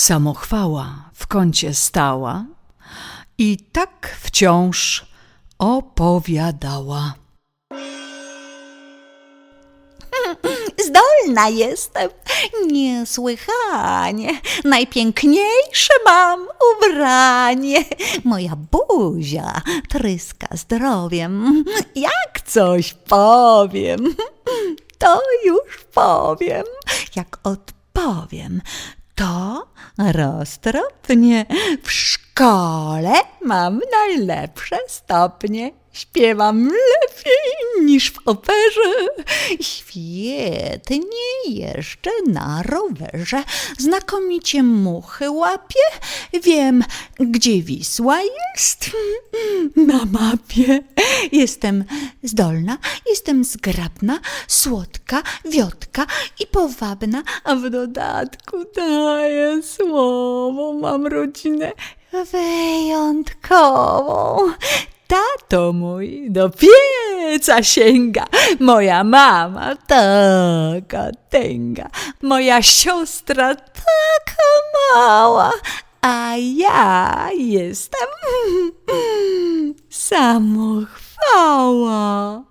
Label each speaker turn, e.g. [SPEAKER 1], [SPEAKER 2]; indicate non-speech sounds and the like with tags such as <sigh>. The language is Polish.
[SPEAKER 1] Samochwała w kącie stała i tak wciąż opowiadała. <laughs>
[SPEAKER 2] Zdolna jestem, niesłychanie. Najpiękniejsze mam ubranie. Moja buzia tryska zdrowiem. Jak coś powiem, to już powiem. Jak odpowiem, to roztropnie. W szkole mam najlepsze stopnie. Śpiewam lepiej niż w operze. Świetnie jeszcze na rowerze. Znakomicie muchy łapię. Wiem, gdzie Wisła jest. <laughs> Na mapie. Jestem zdolna, jestem zgrabna, słodka, wiotka i powabna, a w dodatku daję słowo, mam rodzinę wyjątkową. Tato mój do pieca sięga, moja mama taka tęga, moja siostra taka mała, a ja jestem <laughs> samochwała. 要啊。